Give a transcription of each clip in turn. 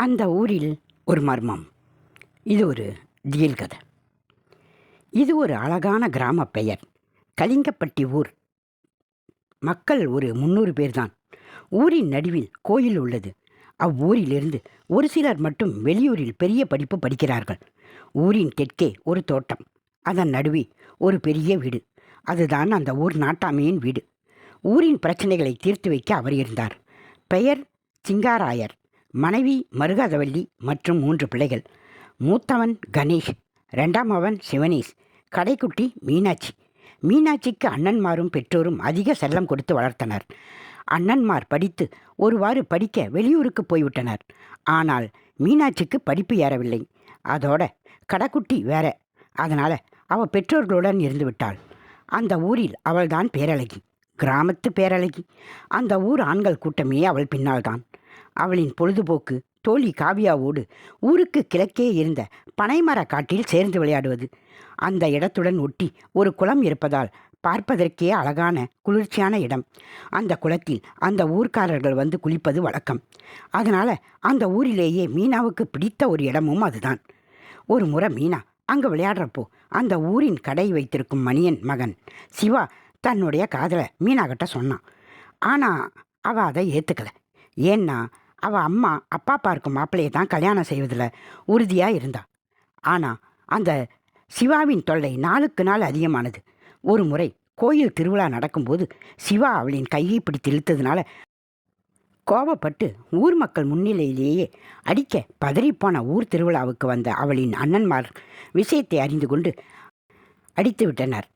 அந்த ஊரில் ஒரு மர்மம். இது ஒரு திகில் கதை இது ஒரு அழகான கிராம பெயர். கலிங்கப்பட்டி ஊர். மக்கள் ஒரு முந்நூறு பேர்தான். ஊரின் நடுவில் கோயில் உள்ளது. அவ்வூரிலிருந்து ஒரு சிலர் மட்டும் வெளியூரில் பெரிய படிப்பு படிக்கிறார்கள். ஊரின் தெற்கே ஒரு தோட்டம். அதன் நடுவே ஒரு பெரிய வீடு. அதுதான் அந்த ஊர் நாட்டாமையின் வீடு. ஊரின் பிரச்சனைகளை தீர்த்து வைக்க அவர் இருந்தார். பெயர் சிங்காராயர். மனைவி மருகாதவள்ளி மற்றும் மூன்று பிள்ளைகள். மூத்தவன் கணேஷ் ரெண்டாம் அவன் சிவனேஷ் கடைக்குட்டி மீனாட்சி. மீனாட்சிக்கு அண்ணன்மாரும் பெற்றோரும் அதிக செல்லம் கொடுத்து வளர்த்தனர். அண்ணன்மார் படித்து ஒருவாறு படிக்க வெளியூருக்கு போய்விட்டனர். ஆனால் மீனாட்சிக்கு படிப்பு ஏறவில்லை. அதோட கடைக்குட்டி வேற. அதனால் அவள் பெற்றோர்களுடன் இருந்து விட்டாள் அந்த ஊரில் அவள்தான் பேரழகி. கிராமத்து பேரழகி. அந்த ஊர் ஆண்கள் கூட்டமே அவள் பின்னால்தான். அவளின் பொழுதுபோக்கு தோழி காவியாவோடு ஊருக்கு கிழக்கே இருந்த பனைமர காட்டில் சேர்ந்து விளையாடுவது. அந்த இடத்துடன் ஒட்டி ஒரு குளம் இருப்பதால் பார்ப்பதற்கே அழகான குளிர்ச்சியான இடம். அந்த குளத்தில் அந்த ஊர்க்காரர்கள் வந்து குளிப்பது வழக்கம். அதனால் அந்த ஊரிலேயே மீனாவுக்கு பிடித்த ஒரு இடமும் அதுதான். ஒரு முறை மீனா அங்கே விளையாடுறப்போ அந்த ஊரின் கடை வைத்திருக்கும் மணியன் மகன் சிவா தன்னுடைய காதலை மீனாகிட்ட சொன்னான். ஆனால் அவள் அதை ஏற்றுக்கலை ஏன்னா அவள் அம்மா அப்பா பார்க்கும் மாப்பிள்ளையை தான் கல்யாணம் செய்வதில் உறுதியாக இருந்தா. ஆனால் அந்த சிவாவின் தொல்லை நாளுக்கு நாள் அதிகமானது. ஒரு முறை கோயில் திருவிழா நடக்கும்போது சிவா அவளின் கையை பிடித்து இழுத்ததுனால கோபப்பட்டு ஊர் மக்கள் முன்னிலையிலேயே அடிக்க பதறிப்போன ஊர் திருவிழாவுக்கு வந்த அவளின் அண்ணன்மார் விஷயத்தை அறிந்து கொண்டு அடித்து விட்டனர்.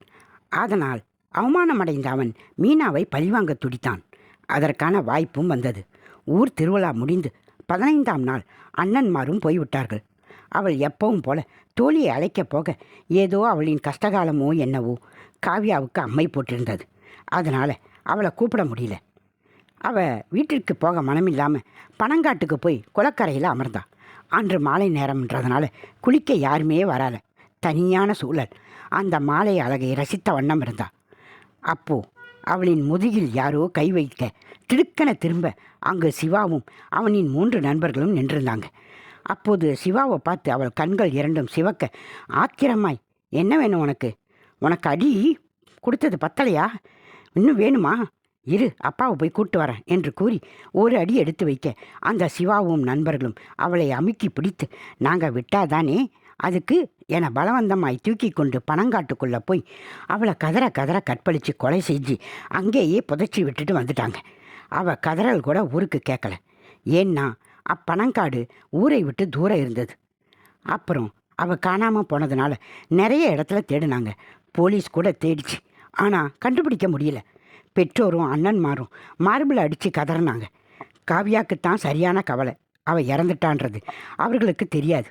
அதனால் அவமானமடைந்த அவன் மீனாவை பழிவாங்க துடித்தான். அதற்கான வாய்ப்பும் வந்தது. ஊர் திருவிழா முடிந்து பதினைந்தாம் நாள் அண்ணன்மாரும் போய்விட்டார்கள். அவள் எப்பவும் போல தோழியை அழைக்கப் போக ஏதோ அவளின் கஷ்டகாலமோ என்னவோ காவ்யாவுக்கு அம்மை போட்டிருந்தது. அதனால் அவளை கூப்பிட முடியல. அவள் வீட்டிற்கு போக மனமில்லாமல் பனங்காட்டுக்கு போய் குளக்கரையில் அமர்ந்தா. அன்று மாலை நேரம்ன்றதுனால குளிக்க யாருமே வரல தனியான சூழல். அந்த மாலை அழகை ரசித்த வண்ணம் இருந்தா. அப்போ அவளின் முதுகில் யாரோ கை வைக்க திடுக்கென திரும்ப அங்கு சிவாவும் அவனின் மூன்று நண்பர்களும் நின்றிருந்தாங்க. அப்போது சிவாவை பார்த்து அவள் கண்கள் இரண்டும் சிவக்க ஆத்திரமாய் என்ன வேணும் உனக்கு? உனக்கு அடி கொடுத்தது பத்தலையா? இன்னும் வேணுமா? இரு அப்பாவை போய் கூட்டு வரேன் என்று கூறி ஒரு அடி எடுத்து வைக்க அந்த சிவாவும் நண்பர்களும் அவளை அமுக்கி பிடித்து நாங்கள் விட்டாதானே அதுக்கு என பலவந்தமாய் தூக்கி கொண்டு பனங்காட்டுக்குள்ளே போய் அவளை கதற கதற கற்பழித்து கொலை செஞ்சு அங்கேயே புதைச்சி விட்டுட்டு வந்துட்டாங்க. அவள் கதறல் கூட ஊருக்கு கேட்கல ஏன்னா அப்பனங்காடு ஊரை விட்டு தூரம் இருந்தது. அப்புறம் அவள் காணாமல் போனதுனால நிறைய இடத்துல தேடினாங்க. போலீஸ் கூட தேடிச்சு. ஆனால் கண்டுபிடிக்க முடியல. பெற்றோரும் அண்ணன்மாரும் மார்பிள் அடித்து கதறினாங்க. காவியாக்குத்தான் சரியான கவலை. அவள் இறந்துட்டான்றது அவர்களுக்கு தெரியாது.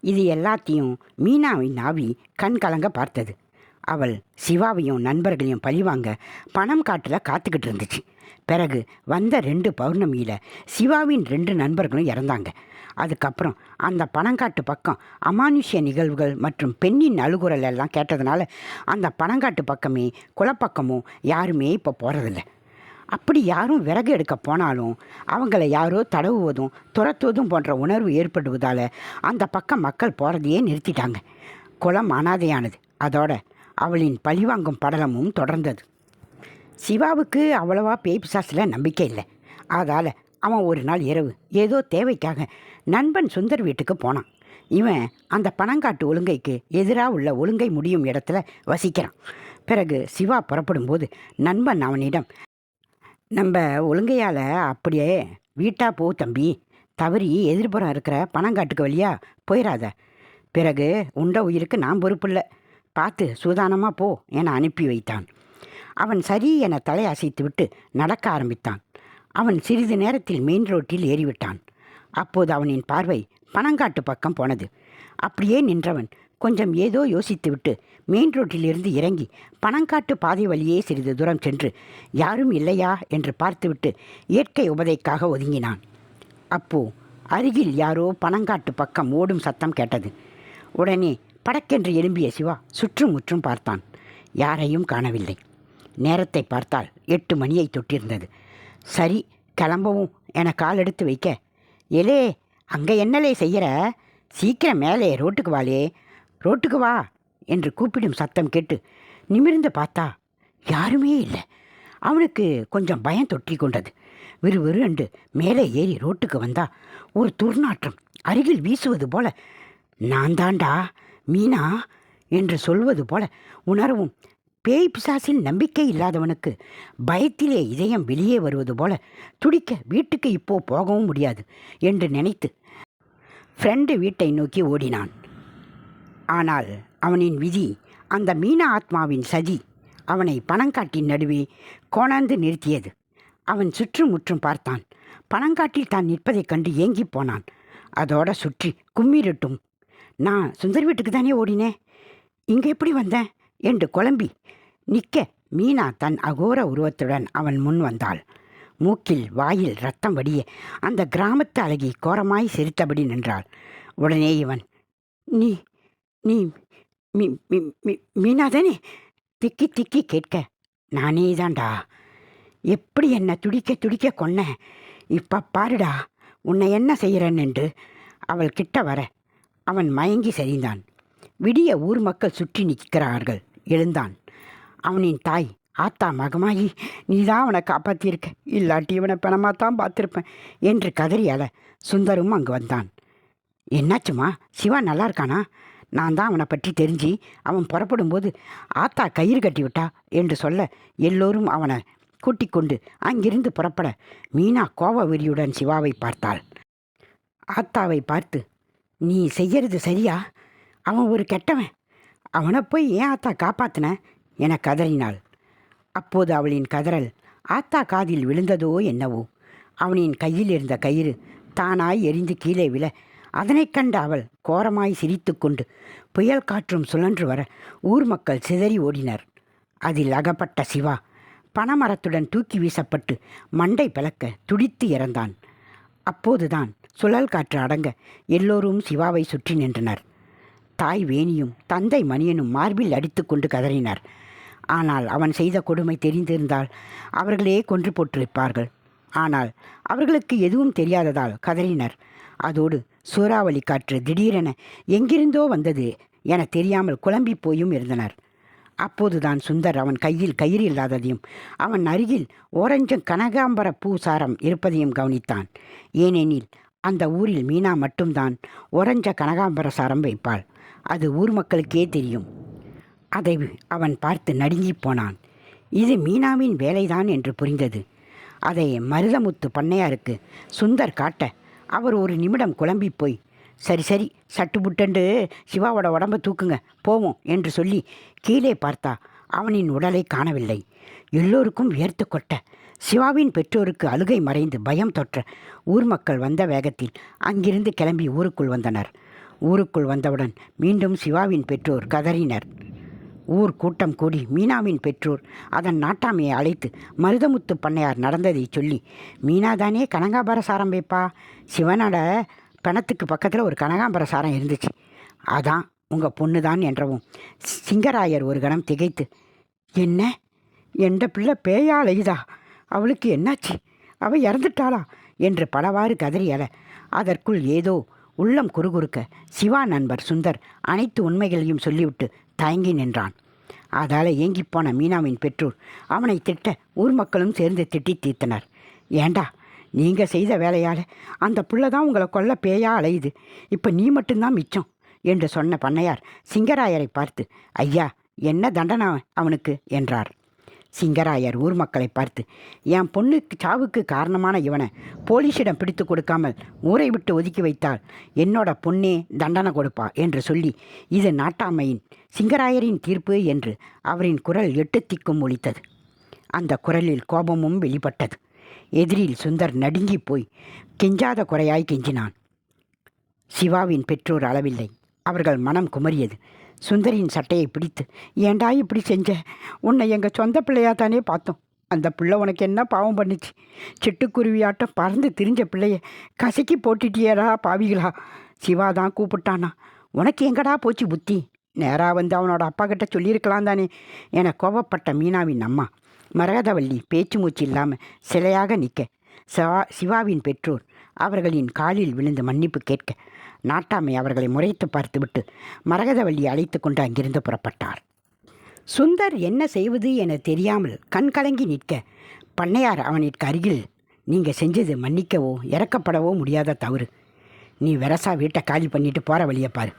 இது எல்லாத்தையும் மீனாவின் நாவி கண் கலங்க பார்த்தது. அவள் சிவாவையும் நண்பர்களையும் பழிவாங்க பணம் காட்டில் காத்துக்கிட்டு இருந்துச்சு. பிறகு வந்த ரெண்டு பௌர்ணமியில் சிவாவின் ரெண்டு நண்பர்களும் இறந்தாங்க. அதுக்கப்புறம் அந்த பணங்காட்டு பக்கம் அமானுஷ்ய நிகழ்வுகள் மற்றும் பெண்ணின் அழுகுரல் எல்லாம் கேட்டதுனால அந்த பணங்காட்டு பக்கமே குளப்பக்கமும் யாருமே இப்போ போகிறதில்ல அப்படி யாரும் விறகு எடுக்க போனாலும் அவங்கள யாரோ தடவுவதும் துரத்துவதும் போன்ற உணர்வு ஏற்படுவதால் அந்த பக்கம் மக்கள் போகிறதையே நிறுத்திட்டாங்க. குளம் அனாதையானது. அதோட அவளின் பழிவாங்கும் படலமும் தொடர்ந்தது. சிவாவுக்கு அவ்வளவா பேய் பிசாசில் நம்பிக்கை இல்லை. அதால் அவன் ஒரு நாள் இரவு ஏதோ தேவைக்காக நண்பன் சுந்தர் வீட்டுக்கு போனான். இவன் அந்த பணங்காட்டு ஒழுங்கைக்கு எதிராக உள்ள ஒழுங்கை முடியும் இடத்துல வசிக்கிறான். பிறகு சிவா புறப்படும்போது நண்பன் அவனிடம் நம்ம ஒழுங்கையால் அப்படியே வீட்டா போ தம்பி. தவறி எதிர்ப்புறம் இருக்கிற பணங்காட்டுக்கு வழியா போயிடாத பிறகு உண்ட உயிருக்கு நான் பொறுப்பில்லை பார்த்து சூதானமாக போ என அனுப்பி வைத்தான். அவன் சரி என தலை அசைத்துவிட்டு நடக்க ஆரம்பித்தான். அவன் சிறிது நேரத்தில் மெயின் ரோட்டில் ஏறிவிட்டான். அப்போது அவனின் பார்வை பணங்காட்டு பக்கம் போனது. அப்படியே நின்றவன் கொஞ்சம் ஏதோ யோசித்துவிட்டு மெயின் ரோட்டிலிருந்து இறங்கி பணங்காட்டு பாதை வழியே சிறிது தூரம் சென்று யாரும் இல்லையா? என்று பார்த்துவிட்டு இயற்கை உபதைக்காக ஒதுங்கினான். அப்போ அருகில் யாரோ பணங்காட்டு பக்கம் ஓடும் சத்தம் கேட்டது. உடனே படக்கென்று எழும்பிய சிவா சுற்றும் முற்றும் பார்த்தான். யாரையும் காணவில்லை. நேரத்தை பார்த்தால் எட்டு மணியை தொட்டிருந்தது. சரி கிளம்பவும். என கால் எடுத்து வைக்க. எலே அங்கே என்னலே செய்கிற சீக்கிரம் மேலே ரோட்டுக்கு வாலே. ரோட்டுக்கு வா என்று கூப்பிடும் சத்தம் கேட்டு நிமிர்ந்து பார்த்தா யாருமே இல்லை. அவனுக்கு கொஞ்சம் பயம் தொற்றி கொண்டது. விறுவிறு என்று மேலே ஏறி ரோட்டுக்கு வந்தா ஒரு துர்நாற்றம் அருகில் வீசுவது போல நான் தாண்டா மீனா? என்று சொல்வது போல உணரவும் பேய் பிசாசின் நம்பிக்கை இல்லாதவனுக்கு பயத்திலே இதயம் வெளியே வருவது போல துடிக்க வீட்டுக்கு இப்போ போகவும் முடியாது என்று நினைத்து ஃப்ரெண்டு வீட்டை நோக்கி ஓடினான். ஆனால் அவனின் விதி அந்த மீன ஆத்மாவின் சதி அவனை பணங்காட்டின் நடுவே கோணாந்து நிறுத்தியது. அவன் சுற்றுமுற்றும் பார்த்தான். பணங்காட்டில் தான் நிற்பதைக் கண்டு ஏங்கிப் போனான். அதோட சுற்றி கும்மிரட்டும். நான் சுந்தர் வீட்டுக்கு தானே ஓடினேன்? இங்கே எப்படி வந்தேன்? என்று குழம்பி நிற்க மீனா தன் அகோர உருவத்துடன் அவன் முன் வந்தாள். மூக்கில் வாயில் ரத்தம் வடிய அந்த கிராமத்து அழகி கோரமாய் சிரித்தபடி நின்றாள். உடனே இவன் நீ நீ மீ மீ மீ- மீனா தானே திக்கி திக்கி கேட்க. நானே தான்டா. எப்படி என்னை துடிக்க துடிக்க கொன்ன? இப்போ பாருடா உன்னை என்ன செய்கிறேன் என்று அவள் கிட்ட வர. அவன் மயங்கி சரிந்தான். விடிய ஊர் மக்கள் சுற்றி நிற்கிறார்கள். எழுந்தான். அவனின் தாய் ஆத்தா மகமாயி நீதான் அவனை காப்பாற்றியிருக்க இல்லாட்டி இவனை பிணமாத்தான் பார்த்துருப்பேன் என்று கதறி சுந்தரும் அங்கு வந்தான். என்னாச்சுமா? சிவா நல்லா இருக்கானா? நான் தான் அவனை பற்றி தெரிஞ்சு அவன் புறப்படும்போது ஆத்தா கயிறு கட்டி விட்டா என்று சொல்ல எல்லோரும் அவனை கூட்டிக் கொண்டு அங்கிருந்து புறப்பட மீனா கோப வெறியுடன் சிவாவை பார்த்தாள். ஆத்தாவை பார்த்து நீ செய்யறது சரியா? அவன் ஒரு கெட்டவன். அவனை போய் ஏன் ஆத்தா காப்பாத்தின? என கதறினாள். அப்போது அவளின் கதறல் ஆத்தா காதில் விழுந்ததோ என்னவோ அவனின் கையில் இருந்த கயிறு தானாய் எரிந்து கீழே விழ அதனைக் கண்ட அவள் கோரமாய் சிரித்துக்கொண்டு புயல் காற்றும் சுழன்று வர ஊர் மக்கள் சிதறி ஓடினர். அதில் அகப்பட்ட சிவா பனைமரத்துடன் தூக்கி வீசப்பட்டு மண்டை பிளக்க துடித்து இறந்தான். அப்போதுதான் சுழல் காற்று அடங்க எல்லோரும் சிவாவை சுற்றி நின்றனர். தாய் வேணியும் தந்தை மணியனும் மார்பில் அடித்துக்கொண்டு கதறினார். ஆனால் அவன் செய்த கொடுமை தெரிந்திருந்தால் அவர்களே கொன்று போட்டிருப்பார்கள் ஆனால் அவர்களுக்கு எதுவும் தெரியாததால் கதறினர். அதோடு சூறாவளி காற்று திடீரென எங்கிருந்தோ வந்தது என தெரியாமல் குழம்பி போயும் இருந்தனர். அப்போதுதான் சுந்தர் அவன் கையில் கயிறு இல்லாததையும் அவன் அருகில் ஓரஞ்சம் கனகாம்பர பூ சாரம் இருப்பதையும் கவனித்தான். ஏனெனில் அந்த ஊரில் மீனா மட்டும்தான் ஒரஞ்ச கனகாம்பர சாரம் வைப்பாள். அது ஊர் மக்களுக்கே தெரியும். அதை அவன் பார்த்து நடுங்கி போனான். இது மீனாவின் வேலைதான் என்று புரிந்தது. அதை மருதமுத்து பண்ணையாருக்கு சுந்தர் காட்ட அவர் ஒரு நிமிடம் குழம்பி போய் சரி சரி சட்டு புட்டண்டு சிவாவோட உடம்ப தூக்குங்க போவோம் என்று சொல்லி கீழே பார்த்தா அவனின் உடலை காணவில்லை. எல்லோருக்கும் வியர்த்து கொட்ட சிவாவின் பெற்றோருக்கு அழுகை மறைந்து பயம் தொற்ற ஊர் மக்கள் வந்த வேகத்தில் அங்கிருந்து கிளம்பி ஊருக்குள் வந்தனர். ஊருக்குள் வந்தவுடன் மீண்டும் சிவாவின் பெற்றோர் கதறினர். ஊர் கூட்டம் கூடி மீனாவின் பெற்றோர் அதன் நாட்டாமையை அழைத்து மருதமுத்து பண்ணையார் நடந்ததை சொல்லி மீனாதானே கனகாம்பர சாரம் வைப்பா? சிவனோட பணத்துக்கு பக்கத்தில் ஒரு கனகாம்பர சாரம் இருந்துச்சு. அதான் உங்கள் பொண்ணு தான் என்றவும் சிங்கராயர் ஒரு கணம் திகைத்து என்ன? என்ற பிள்ளை பேயால் அழையுதா அவளுக்கு என்னாச்சு? அவள் இறந்துட்டாளா? என்று பலவாறு கதறியல அதற்குள் ஏதோ உள்ளம் குறுகுறுக்க சிவா நண்பர் சுந்தர் அனைத்து உண்மைகளையும் சொல்லிவிட்டு தயங்கி நின்றான். அதால் ஏங்கிப்போன மீனாவின் பெற்றோர் அவனை திட்ட ஊர் மக்களும் சேர்ந்து திட்டி தீர்த்தனர். ஏண்டா நீங்கள் செய்த வேலையால் அந்த புள்ள தான் உங்களை கொல்ல பேயா அலையுது. இப்போ நீ மட்டும்தான் மிச்சம் என்று சொன்ன பண்ணையார் சிங்கராயரை பார்த்து ஐயா என்ன தண்டனை அவனுக்கு? என்றார். சிங்கராயர் ஊர் மக்களை பார்த்து என் பொண்ணுக்கு சாவுக்கு காரணமான இவனை போலீஸிடம் பிடித்து கொடுக்காமல் ஊரை விட்டு ஒதுக்கி வைத்தால் என்னோட பொண்ணே தண்டனை கொடுப்பா என்று சொல்லி இது நாட்டாமையின் சிங்கராயரின் தீர்ப்பு என்று அவரின் குரல் எட்டு திக்கும் ஒழித்தது அந்த குரலில் கோபமும் வெளிப்பட்டது. எதிரில் சுந்தர் நடுங்கி போய் கெஞ்சாத குறையாய் கெஞ்சினான். சிவாவின் பெற்றோர் அளவில்லை. அவர்கள் மனம் குமரியது சுந்தரியின் சட்டையை பிடித்து ஏண்டா இப்படி செஞ்ச? உன்னை எங்கள் சொந்த பிள்ளையா தானே பார்த்தோம். அந்த பிள்ளை உனக்கு என்ன பாவம் பண்ணுச்சு? சிட்டுக்குருவியாட்டம் பறந்து திரிஞ்ச பிள்ளைய கசக்கி போட்டுட்டியேடா பாவிகளா? சிவா தான் கூப்பிட்டானா? உனக்கு எங்கடா போச்சு புத்தி? நேராக வந்து அவனோட அப்பா கிட்ட சொல்லியிருக்கலாம் தானே? என கோபப்பட்ட மீனாவின் அம்மா மரகதவல்லி பேச்சு மூச்சு இல்லாமல் சிலையாக நிற்க சிவா சிவாவின் பெற்றோர் அவர்களின் காலில் விழுந்து மன்னிப்பு கேட்க நாட்டாமை அவர்களை முறைத்து பார்த்துவிட்டு மரகதவள்ளி அழைத்து கொண்டு அங்கிருந்து புறப்பட்டார். சுந்தர் என்ன செய்வது என தெரியாமல் கண் கலங்கி நிற்க பண்ணையார் அவனிற்கு அருகில் நீங்கள் செஞ்சது மன்னிக்கவோ இறக்கப்படவோ முடியாத தவறு. நீ வெரசா வீட்டை காலி பண்ணிட்டு போகிற வழியை பாரு.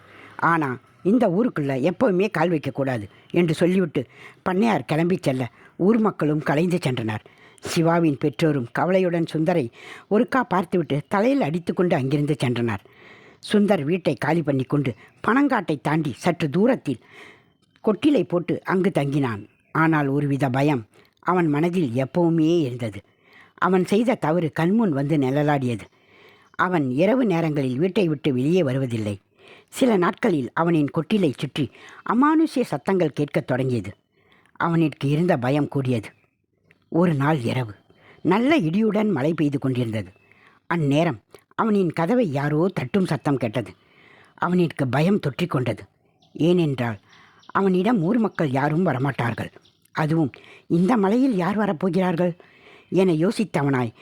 ஆனால் இந்த ஊருக்குள்ளே எப்போவுமே கால் வைக்கக்கூடாது என்று சொல்லிவிட்டு பண்ணையார் கிளம்பி செல்ல ஊர் மக்களும் கலைந்து சென்றனர். சிவாவின் பெற்றோரும் கவலையுடன் சுந்தரை ஒருக்கா பார்த்துவிட்டு தலையில் அடித்துக்கொண்டு அங்கிருந்து சென்றனர். சுந்தர் வீட்டை காலி பண்ணி கொண்டு பனங்காட்டை தாண்டி சற்று தூரத்தில் கொட்டிலை போட்டு அங்கு தங்கினான். ஆனால் ஒருவித பயம் அவன் மனதில் எப்பவுமே இருந்தது. அவன் செய்த தவறு கண்முன் வந்து நிழலாடியது. அவன் இரவு நேரங்களில் வீட்டை விட்டு வெளியே வருவதில்லை. சில நாட்களில் அவனின் கொட்டிலை சுற்றி அமானுஷ்ய சத்தங்கள் கேட்கத் தொடங்கியது. அவனிற்கு இருந்த பயம் கூடியது. ஒரு நாள் இரவு. நல்ல இடியுடன் மழை பெய்து கொண்டிருந்தது. அந்நேரம் அவனின் கதவை யாரோ தட்டும் சத்தம் கேட்டது. அவனிற்கு பயம் தொற்றிக்கொண்டது ஏனென்றால் அவனிடம் ஊர் மக்கள் யாரும் வரமாட்டார்கள். அதுவும் இந்த மலையில் யார் வரப்போகிறார்கள்? என யோசித்தவனாய்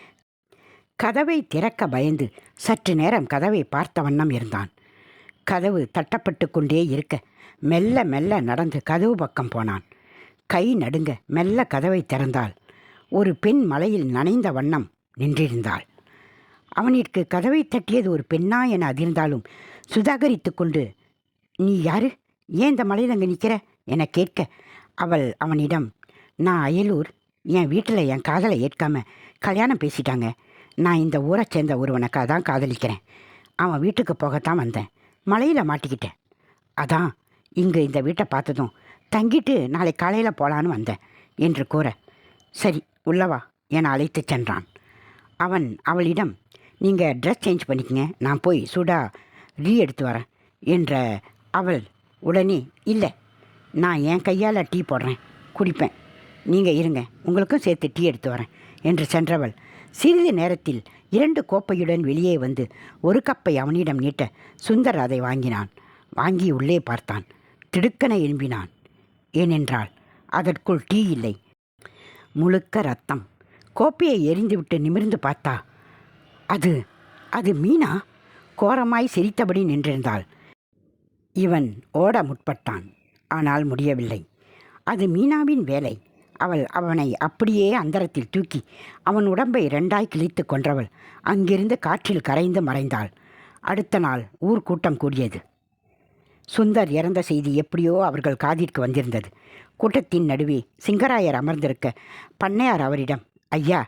கதவை திறக்க பயந்து சற்று நேரம் கதவை பார்த்த வண்ணம் இருந்தான். கதவு தட்டப்பட்டு கொண்டே இருக்க மெல்ல மெல்ல நடந்து கதவு பக்கம் போனான். கை நடுங்க மெல்ல கதவை திறந்தாள். ஒரு பெண் மலையில் நனைந்த வண்ணம் நின்றிருந்தாள். அவனிற்கு கதவை தட்டியது ஒரு பெண்ணா என அதிர்ந்தாலும் சுதாகரித்து கொண்டு நீ யாரு? ஏன் இந்த மலையில் அங்கே நிற்கிற? என கேட்க அவள் அவனிடம் நான் அயலூர். என் வீட்டில் என் காதலை ஏற்காம கல்யாணம் பேசிட்டாங்க. நான் இந்த ஊரை சேர்ந்த ஒருவனுக்காக தான் காதலிக்கிறேன். அவன் வீட்டுக்கு போகத்தான் வந்தேன். மலையில் மாட்டிக்கிட்டேன். அதான் இங்கே இந்த வீட்டை பார்த்ததும் தங்கிட்டு நாளை காலையில் போகலான்னு வந்தேன் என்று கூற சரி உள்ளவா என அழைத்து சென்றான். அவன் அவளிடம் நீங்கள் ட்ரெஸ் சேஞ்ச் பண்ணிக்கங்க. நான் போய் சூடா ரீ எடுத்து வரேன் என்ற அவள் உடனே இல்லை நான் என் கையால் டீ போடுறேன். குடிப்பேன். நீங்கள் இருங்க. உங்களுக்கும் சேர்த்து டீ எடுத்து வரேன். என்று சென்றவள் சிறிது நேரத்தில் இரண்டு கோப்பையுடன் வெளியே வந்து ஒரு கப்பை அவனிடம் நீட்ட சுந்தர் அதை வாங்கினான். வாங்கி உள்ளே பார்த்தான். திடுக்கென எழும்பினான். ஏனென்றால் அதற்குள் டீ இல்லை. முழுக்க ரத்தம். கோப்பையை எரிந்துவிட்டு நிமிர்ந்து பார்த்தா அது அது மீனா கோரமாய் சிரித்தபடி நின்றிருந்தாள். இவன் ஓட முற்பட்டான். ஆனால் முடியவில்லை. அது மீனாவின் வேலை. அவள் அவனை அப்படியே அந்தரத்தில் தூக்கி அவன் உடம்பை ரெண்டாய் கிழித்து கொன்றவள். அங்கிருந்து காற்றில் கரைந்து மறைந்தாள். அடுத்த நாள் ஊர் கூட்டம் கூடியது. சுந்தர் இறந்த செய்தி எப்படியோ அவர்கள் காதிற்கு வந்திருந்தது. கூட்டத்தின் நடுவே சிங்கராயர் அமர்ந்திருக்க பண்ணையார் அவரிடம் ஐயா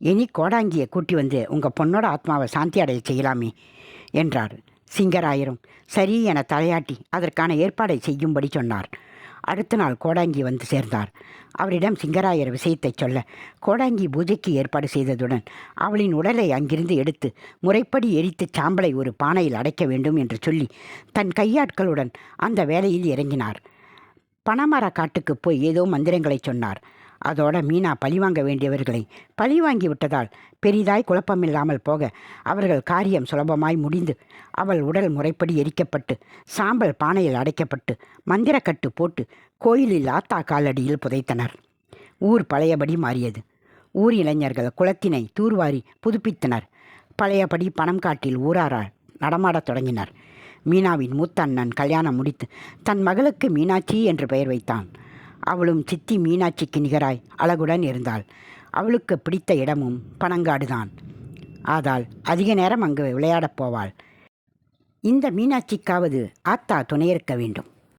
இனி கோடாங்கியை கூட்டி வந்து உங்கள் பொண்ணோட ஆத்மாவை சாந்தி அடைய செய்யலாமே என்றார். சிங்கராயரும் சரி என தலையாட்டி அதற்கான ஏற்பாடை செய்யும்படி சொன்னார். அடுத்த நாள் கோடாங்கி வந்து சேர்ந்தார். அவரிடம் சிங்கராயர் விஷயத்தை சொல்ல கோடாங்கி பூஜைக்கு ஏற்பாடு செய்ததுடன் அவளின் உடலை அங்கிருந்து எடுத்து முறைப்படி எரித்து சாம்பலை ஒரு பானையில் அடைக்க வேண்டும் என்று சொல்லி தன் கையாட்களுடன் அந்த வேலையில் இறங்கினார். பணமர காட்டுக்கு போய் ஏதோ மந்திரங்களை சொன்னார். அதோட மீனா பழிவாங்க வேண்டியவர்களை பழிவாங்கி விட்டதால் பெரிதாய் குழப்பமில்லாமல் போக அவர்கள் காரியம் சுலபமாய் முடிந்து அவள் உடல் முறைப்படி எரிக்கப்பட்டு சாம்பல் பானையில் அடைக்கப்பட்டு மந்திரக்கட்டு போட்டு கோயிலில் ஆத்தா காலடியில் புதைத்தனர். ஊர் பழையபடி மாறியது. ஊர் இளைஞர்கள் குளத்தினை தூர்வாரி புதுப்பித்தனர். பழையபடி பணம் காட்டில் ஊராரால் நடமாடத் தொடங்கினர். மீனாவின் மூத்த அண்ணன் கல்யாணம் முடித்து தன் மகளுக்கு மீனாட்சி என்று பெயர் வைத்தான். அவளும் சித்தி மீனாட்சிக்கு நிகராய் அழகுடன் இருந்தாள். அவளுக்கு பிடித்த இடமும் பனங்காடுதான். ஆதால் அதிக நேரம் அங்கு விளையாடப் போவாள். இந்த மீனாட்சிக்காவது ஆத்தா துணையிருக்க வேண்டும்.